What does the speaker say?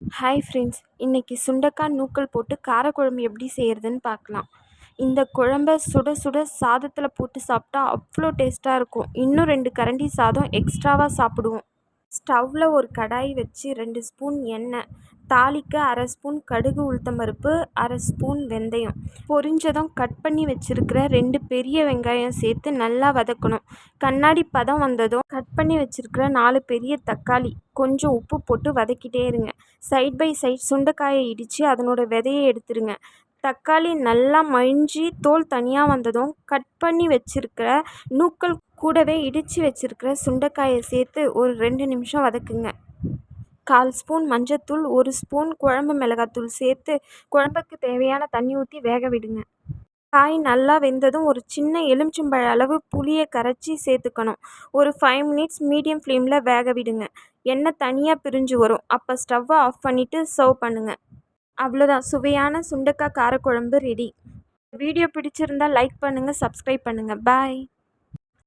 Hi friends இன்றைக்கி சுண்டக்காய் நூக்கல் போட்டு காரக்குழம்பு எப்படி செய்கிறதுன்னு பார்க்கலாம். இந்த குழம்ப சுட சுட சாதத்தில் போட்டு சாப்பிட்டா அவ்வளோ டேஸ்ட்டாக இருக்கும். இன்னும் ரெண்டு கரண்டி சாதம் எக்ஸ்ட்ராவாக சாப்பிடுவோம். ஸ்டவ்வில் ஒரு கடாய் வச்சு ரெண்டு ஸ்பூன் எண்ணெய் தாளிக்க அரை ஸ்பூன் கடுகு உளுத்தம்பருப்பு அரை ஸ்பூன் வெந்தயம். பொரிஞ்சதும் கட் பண்ணி வச்சுருக்கிற ரெண்டு பெரிய வெங்காயம் சேர்த்து நல்லா வதக்கணும். கண்ணாடி பதம் வந்ததும் கட் பண்ணி வச்சுருக்கிற நாலு பெரிய தக்காளி கொஞ்சம் உப்பு போட்டு வதக்கிட்டே இருங்க. சைட் பை சைட் சுண்டைக்காயை இடித்து அதனோட விதையை எடுத்துருங்க. தக்காளி நல்லா மழிஞ்சி தோல் தனியாக வந்ததும் கட் பண்ணி வச்சுருக்கிற நூக்கல் கூடவே இடித்து வச்சுருக்கிற சுண்டைக்காயை சேர்த்து ஒரு ரெண்டு நிமிஷம் வதக்குங்க. கால் ஸ்பூன் மஞ்சத்தூள் ஒரு ஸ்பூன் குழம்பு மிளகாத்தூள் சேர்த்து குழம்புக்கு தேவையான தண்ணி ஊற்றி வேக விடுங்க. காய் நல்லா வெந்ததும் ஒரு சின்ன எலுமிச்சம்பழ அளவு புளியை கரைச்சி சேர்த்துக்கணும். ஒரு ஃபைவ் மினிட்ஸ் மீடியம் ஃப்ளேமில் வேக விடுங்க. எண்ணெய் தனியாக பிரிஞ்சு வரும். அப்போ ஸ்டவ்வை ஆஃப் பண்ணிவிட்டு சர்வ் பண்ணுங்கள் அவ்வளோதான் சுவையான சுண்டக்காய் காரக்குழம்பு ரெடி வீடியோ பிடிச்சிருந்தால் லைக் பண்ணுங்கள் சப்ஸ்கிரைப் பண்ணுங்கள் பாய்